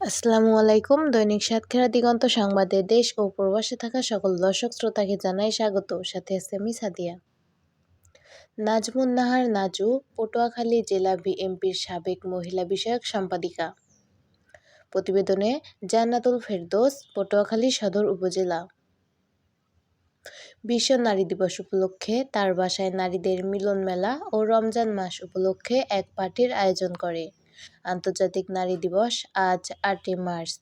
আসসালামু আলাইকুম। দৈনিক সাতক্ষীরা দিগন্ত সংবাদে দেশ ও প্রবাসে থাকা সকল দর্শক শ্রোতাকে জানাই স্বাগত। সাথে আছে আমি সাদিয়া। নাজমুন নাহার নাজু, পটুয়াখালী জেলা বিএনপির সাবেক মহিলা বিষয়ক সম্পাদিকা। প্রতিবেদনে, জান্নাতুল ফেরদোস, পটুয়াখালী সদর উপজেলা। বিশ্ব নারী দিবস উপলক্ষে তার বাসায় নারীদের মিলন মেলা ও রমজান মাস উপলক্ষে এক পার্টির আয়োজন করে। আন্তর্জাতিক নারী দিবস আজ আটই মার্চ।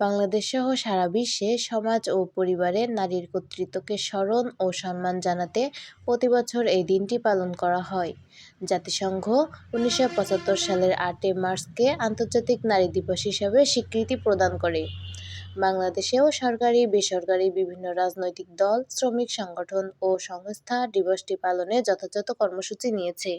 বাংলাদেশসহ সারা বিশ্বে সমাজ ও পরিবারে নারীর কর্তৃত্বকে স্মরণ ও সম্মান জানাতে প্রতিবছর এই দিনটি পালন করা হয়। জাতিসংঘ উনিশশো পঁচাত্তর সালের আটই মার্চকে আন্তর্জাতিক নারী দিবস হিসাবে স্বীকৃতি প্রদান করে। বাংলাদেশেও সরকারি, বেসরকারি বিভিন্ন রাজনৈতিক দল, শ্রমিক সংগঠন ও সংস্থা দিবসটি পালনে যথাযথ কর্মসূচি নিয়েছে।